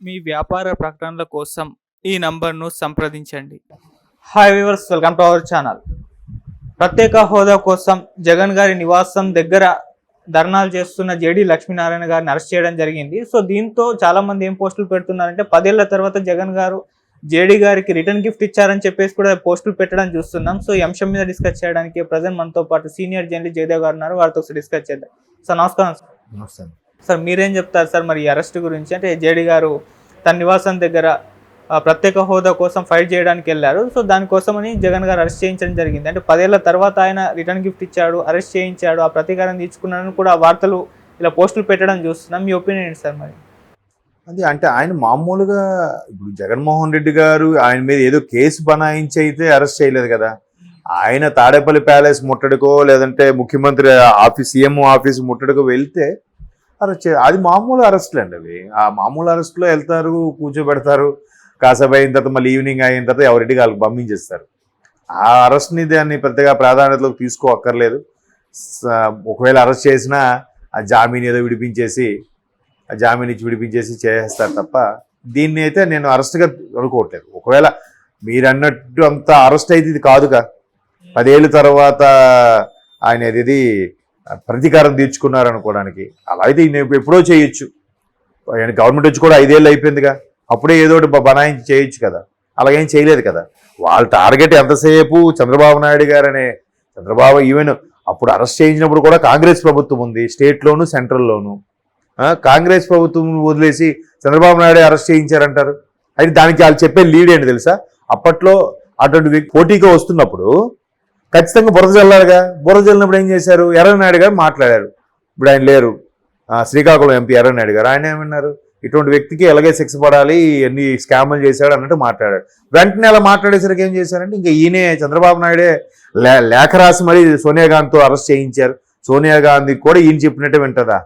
మీ వ్యాపార ప్రకటనల కోసం ఈ నంబర్ను సంప్రదించండి. Hi viewers welcome to our channel ప్రత్యేక హోదా కోసం జగన్ గారి నివాసం దగ్గర ధర్నాలు చేస్తున్న జేడి లక్ష్మీనారాయణ గారిని అరెస్ట్ చేయడం జరిగింది. సో దీంతో చాలా మంది ఏం పోస్టులు పెడుతున్నారంటే పదేళ్ళ తర్వాత జగన్ గారు జేడీ గారికి రిటర్న్ గిఫ్ట్ ఇచ్చారని చెప్పేసి కూడా పోస్టులు పెట్టడం చూస్తున్నాం. సో ఈ అంశం మీద డిస్కస్ చేయడానికి ప్రజెంట్ మనతో పాటు సీనియర్ జర్నలిస్ట్ జయదేవ్ గారు ఉన్నారు. వారితో ఒకసారి డిస్కస్ చేద్దాం. సార్ నమస్కారం సార్. నమస్తే సార్ మీరేం చెప్తారు సార్ మరి అరెస్ట్ గురించి? అంటే జేడీ గారు తన నివాసం దగ్గర ప్రత్యేక హోదా కోసం ఫైట్ చేయడానికి వెళ్ళారు. సో దానికోసమని జగన్ గారు అరెస్ట్ చేయించడం జరిగింది. అంటే పదేళ్ళ తర్వాత ఆయన రిటర్న్ గిఫ్ట్ ఇచ్చాడు అరెస్ట్ చేయించాడు ఆ ప్రతీకారం తీర్చుకున్నాడని కూడా వార్తలు ఇలా పోస్టులు పెట్టడం చూస్తున్నాం. మీ ఒపీనియన్ ఏంటి సార్ మరి? అది అంటే ఆయన మామూలుగా ఇప్పుడు జగన్మోహన్ రెడ్డి గారు ఆయన మీద ఏదో కేసు బనాయించి అయితే అరెస్ట్ చేయలేదు కదా. ఆయన తాడేపల్లి ప్యాలెస్ ముట్టడికో లేదంటే ముఖ్యమంత్రి ఆఫీస్ సీఎం ఆఫీస్ ముట్టడికో వెళ్తే అరెస్ట్ అది మామూలు అరెస్టులు అండి అవి. ఆ మామూలు అరెస్టులో వెళ్తారు కూర్చోబెడతారు కాసేపు అయిన తర్వాత మళ్ళీ ఈవినింగ్ అయిన తర్వాత ఎవరింటికి వాళ్ళకి పంపించేస్తారు. ఆ అరెస్ట్ని దాన్ని పెద్దగా ప్రాధాన్యతలోకి తీసుకోక్కర్లేదు. స- ఒకవేళ అరెస్ట్ చేసినా ఆ జామీన్ ఏదో విడిపించేసి ఆ జామీన్ ఇచ్చి విడిపించేసి చేసేస్తారు తప్ప దీన్ని అయితే నేను అరెస్ట్గా అనుకోవట్లేదు. ఒకవేళ మీరు అన్నట్టు అంత అరెస్ట్ అయితే ఇది కాదుగా. పదేళ్ళ తర్వాత ఆయన ఇది ప్రతీకారం తీర్చుకున్నారు అనుకోవడానికి. అలా అయితే ఈయన ఎప్పుడో చేయొచ్చు. ఆయన గవర్నమెంట్ వచ్చి కూడా ఐదేళ్ళు అయిపోయిందిగా. అప్పుడే ఏదో ఒకటి బనాయించి చేయొచ్చు కదా. అలాగేం చేయలేదు కదా. వాళ్ళ టార్గెట్ ఎంతసేపు చంద్రబాబు నాయుడు గారనే చంద్రబాబు ఈవెన్ అప్పుడు అరెస్ట్ చేయించినప్పుడు కూడా కాంగ్రెస్ ప్రభుత్వం ఉంది స్టేట్లోను సెంట్రల్లోను. కాంగ్రెస్ ప్రభుత్వం వదిలేసి చంద్రబాబు నాయుడు అరెస్ట్ చేయించారంటారు. అయితే దానికి వాళ్ళు చెప్పే లీడ్ ఏంటి తెలుసా? అప్పట్లో అటువంటి పోటీగా వస్తున్నప్పుడు ఖచ్చితంగా బురద చల్లారుగా బురద జల్లినప్పుడు ఏం చేశారు? ఎర్రనాయుడు గారు మాట్లాడారు. ఇప్పుడు ఆయన లేరు. శ్రీకాకుళం ఎంపీ ఎర్రనాయుడు గారు. ఆయన ఏమన్నారు? ఇటువంటి వ్యక్తికి ఎలాగే శిక్ష పడాలి ఎన్ని స్కామ్లు చేశాడు అన్నట్టు మాట్లాడాడు వెంటనే అలా మాట్లాడేసరికి ఏం చేశారంటే ఇంకా ఈయనే చంద్రబాబు నాయుడే లే లేఖ రాసి మరీ సోనియా గాంధీతో అరెస్ట్ చేయించారు. సోనియా గాంధీ కూడా ఈయన చెప్పినట్టే వింటదా?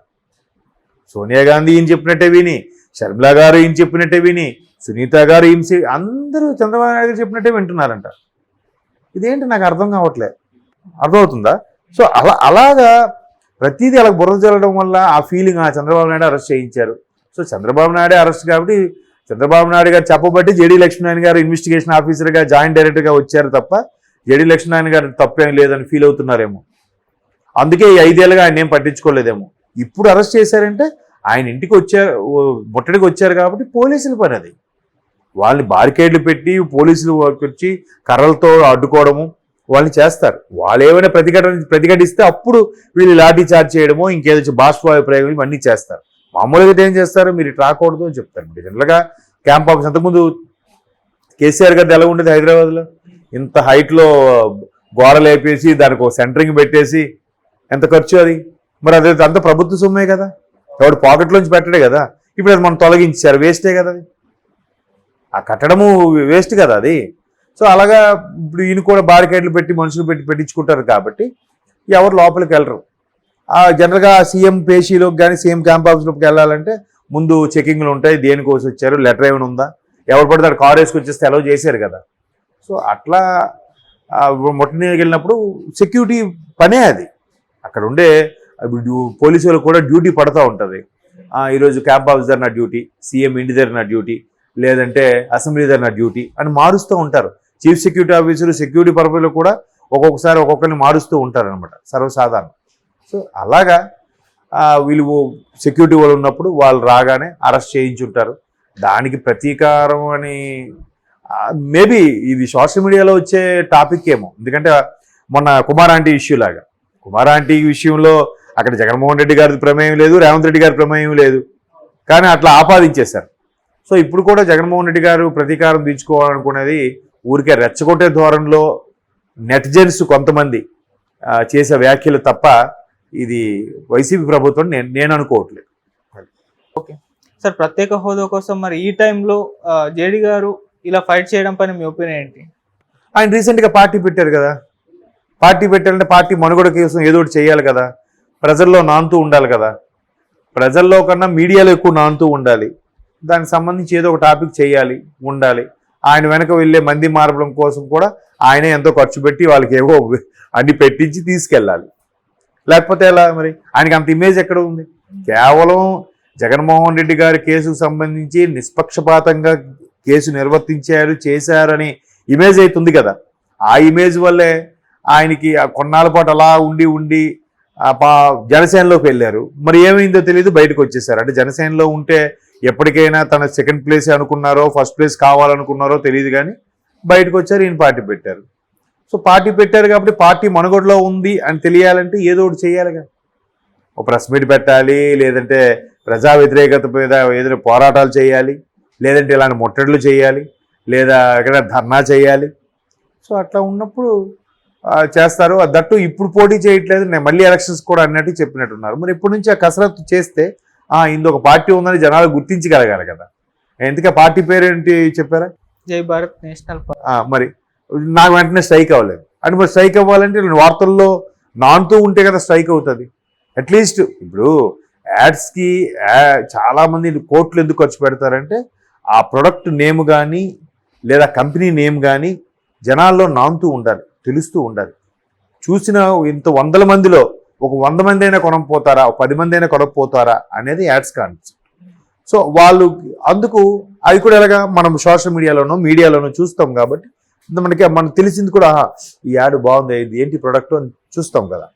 సోనియా గాంధీ ఈయన చెప్పినట్టే విని షర్మిలా గారు ఈయన చెప్పినట్టే విని సునీత గారు ఈయన అందరూ చంద్రబాబు నాయుడు గారు చెప్పినట్టే వింటున్నారంట. ఇదేంటి నాకు అర్థం కావట్లే. అర్థమవుతుందా? సో అలా అలాగా ప్రతిదీ అలా బుర్ర చల్లడం వల్ల ఆ ఫీలింగ్ ఆ చంద్రబాబు నాయుడు అరెస్ట్ చేయించారు. సో చంద్రబాబు నాయుడే అరెస్ట్ కాబట్టి చంద్రబాబు నాయుడు గారు చెప్పబట్టి జేడీ లక్ష్మీనారాయణ గారు ఇన్వెస్టిగేషన్ ఆఫీసర్గా జాయింట్ డైరెక్టర్గా వచ్చారు తప్ప జేడీ లక్ష్మీనారాయణ గారు తప్పేం లేదని ఫీల్ అవుతున్నారేమో. అందుకే ఈ ఐదేళ్ళుగా ఆయన ఏం పట్టించుకోలేదేమో. ఇప్పుడు అరెస్ట్ చేశారంటే ఆయన ఇంటికి వచ్చారు ముట్టడికి వచ్చారు కాబట్టి పోలీసుల పని అది. వాళ్ళని బారికేడ్లు పెట్టి పోలీసులు వచ్చి కర్రలతో అడ్డుకోవడము వాళ్ళని చేస్తారు. వాళ్ళు ఏమైనా ప్రతిఘటన ప్రతిఘటిస్తే అప్పుడు వీళ్ళు లాఠీ చార్జ్ చేయడము ఇంకేదో బాష్పాయు ప్రయోగం ఇవన్నీ చేస్తారు. మామూలుగా ఏం చేస్తారు? మీరు రాకూడదు అని చెప్తారు. జనరల్గా క్యాంప్ ఆఫీస్ అంతకుముందు కేసీఆర్ గారిది ఎలా ఉండేది హైదరాబాద్లో. ఇంత హైట్లో గోడలు వేపేసి దానికి ఒక సెంటరింగ్ పెట్టేసి ఎంత ఖర్చు అది? మరి అది అంత ప్రభుత్వ సొమ్మే కదా. ఎవడు పాకెట్లోంచి పెట్టడే కదా. ఇప్పుడు అది మనం తొలగించారు. వేస్టే కదా అది. ఆ కట్టడము వేస్ట్ కదా అది. సో అలాగా ఇప్పుడు ఈయన కూడా బారికేడ్లు పెట్టి మనుషులు పెట్టి పెట్టించుకుంటారు కాబట్టి ఎవరు లోపలికి వెళ్ళరు. ఆ జనరల్గా సీఎం పేషీలోకి కానీ సీఎం క్యాంప్ ఆఫీస్లోకి వెళ్ళాలంటే ముందు చెకింగ్లు ఉంటాయి దేనికోసం వచ్చారు లెటర్ ఏమైనా ఉందా? ఎవరు పడితే అక్కడ కార్ వేసుకొచ్చేస్తే వచ్చేస్తే అలౌ చేశారు కదా. సో అట్లా ఆ, వెళ్ళినప్పుడు సెక్యూరిటీ పనే అది. అక్కడ ఉండే పోలీసు వాళ్ళకి కూడా డ్యూటీ పడుతూ ఉంటుంది. ఈరోజు క్యాంప్ ఆఫీసర్ నా డ్యూటీ సీఎం ఇంటి దగ్గర నా డ్యూటీ లేదంటే అసెంబ్లీ దగ్గర నా డ్యూటీ అని మారుస్తూ ఉంటారు. చీఫ్ సెక్యూరిటీ ఆఫీసర్ సెక్యూరిటీ పర్పస్లో కూడా ఒక్కొక్కసారి ఒక్కొక్కరిని మారుస్తూ ఉంటారు అనమాట సర్వసాధారణం. సో అలాగా వీళ్ళు సెక్యూరిటీ వాళ్ళు ఉన్నప్పుడు వాళ్ళు రాగానే అరెస్ట్ చేయించుంటారు. దానికి ప్రతీకారం అని మేబీ ఇది సోషల్ మీడియాలో వచ్చే టాపిక్ ఏమో. ఎందుకంటే మొన్న కుమార్ ఆంటీ ఇష్యూ లాగా. కుమార్ ఆంటీ విషయంలో అక్కడ జగన్మోహన్ రెడ్డి గారి ప్రమేయం లేదు రేవంత్ రెడ్డి గారి ప్రమేయం లేదు. కానీ అట్లా ఆపాదించేశారు. సో ఇప్పుడు కూడా జగన్మోహన్ రెడ్డి గారు ప్రతీకారం తీర్చుకోవాలనుకునేది ఊరికే రెచ్చగొట్టే ధోరణిలో నెటిజన్స్ కొంతమంది చేసే వ్యాఖ్యలు తప్ప ఇది వైసీపీ ప్రభుత్వం నేను నేను అనుకోవట్లేదు. సార్ ప్రత్యేక హోదా కోసం మరి ఈ టైంలో జేడీ గారు ఇలా ఫైట్ చేయడం పైన మీ ఒపీనియన్ ఏంటి? ఆయన రీసెంట్గా పార్టీ పెట్టారు కదా. పార్టీ పెట్టాలంటే పార్టీ మనుగడ కోసం ఏదో ఒకటి చేయాలి కదా. ప్రజల్లో నానుతూ ఉండాలి కదా. ప్రజల్లో కన్నా మీడియాలో ఎక్కువ నానుతూ ఉండాలి. దానికి సంబంధించి ఏదో ఒక టాపిక్ చేయాలి ఉండాలి. ఆయన వెనక వెళ్ళే మంది మార్పడం కోసం కూడా ఆయనే ఎంతో ఖర్చు పెట్టి వాళ్ళకి ఏవో అన్ని పెట్టించి తీసుకెళ్ళాలి. లేకపోతే ఎలా మరి? ఆయనకి అంత ఇమేజ్ ఎక్కడ ఉంది? కేవలం జగన్మోహన్ రెడ్డి గారి కేసుకు సంబంధించి నిష్పక్షపాతంగా కేసు నిర్వర్తించారు చేశారని ఇమేజ్ అవుతుంది కదా. ఆ ఇమేజ్ వల్లే ఆయనకి ఆ కొన్నాళ్ళ పాటు అలా ఉండి ఉండి పా- జనసేనలోకి వెళ్ళారు. మరి ఏమైందో తెలియదు బయటకు వచ్చేసారు. అంటే జనసేనలో ఉంటే ఎప్పటికైనా తన సెకండ్ ప్లేస్ అనుకున్నారో ఫస్ట్ ప్లేస్ కావాలనుకున్నారో తెలియదు కానీ బయటకు వచ్చారు ఈయన పార్టీ పెట్టారు. సో పార్టీ పెట్టారు కాబట్టి పార్టీ మనుగడలో ఉంది అని తెలియాలంటే ఏదో ఒకటి చేయాలిగా ఒక ప్రెస్ మీట్ పెట్టాలి లేదంటే ప్రజా వ్యతిరేకత మీద ఏదైనా పోరాటాలు చేయాలి లేదంటే ఇలాంటి ముట్టడులు చేయాలి లేదా ఎక్కడ ధర్నా చేయాలి. సో అట్లా ఉన్నప్పుడు చేస్తారు. దట్టు ఇప్పుడు పోటీ చేయట్లేదు. నేను మళ్ళీ ఎలక్షన్స్ కూడా అన్నట్టు చెప్పినట్టున్నారు. మరి ఇప్పటి నుంచి ఆ కసరత్తు చేస్తే ఆ ఇందు ఒక పార్టీ ఉందని జనాలు గుర్తించగలగాలి కదా. ఎందుకే పార్టీ పేరు ఏంటి చెప్పారా? జై భారత్ నేషనల్ పార్టీ. మరి నాకు వెంటనే స్ట్రైక్ అవ్వలేదు. అంటే మరి స్ట్రైక్ అవ్వాలంటే నేను వార్తల్లో నానుతూ ఉంటే కదా స్ట్రైక్ అవుతుంది. అట్లీస్ట్ ఇప్పుడు యాడ్స్కి చాలా మంది కోట్లు ఎందుకు ఖర్చు పెడతారంటే ఆ ప్రొడక్ట్ నేమ్ కానీ లేదా కంపెనీ నేమ్ కానీ జనాల్లో నానుతూ ఉండాలి తెలుస్తూ ఉండాలి. చూసిన ఇంత వందల మందిలో ఒక వంద మంది అయినా కొనకపోతారా? ఒక పది మంది అయినా కొనకపోతారా? అనేది యాడ్స్ కాన్సెప్ట్ సో వాళ్ళు అందుకు అది కూడా ఎలాగా మనం సోషల్ మీడియాలోనో మీడియాలోనో చూస్తాం కాబట్టి మనకి మనకు తెలిసింది కూడా ఈ యాడ్ బాగుంది ఇది ఏంటి ప్రొడక్ట్ అని చూస్తాం కదా.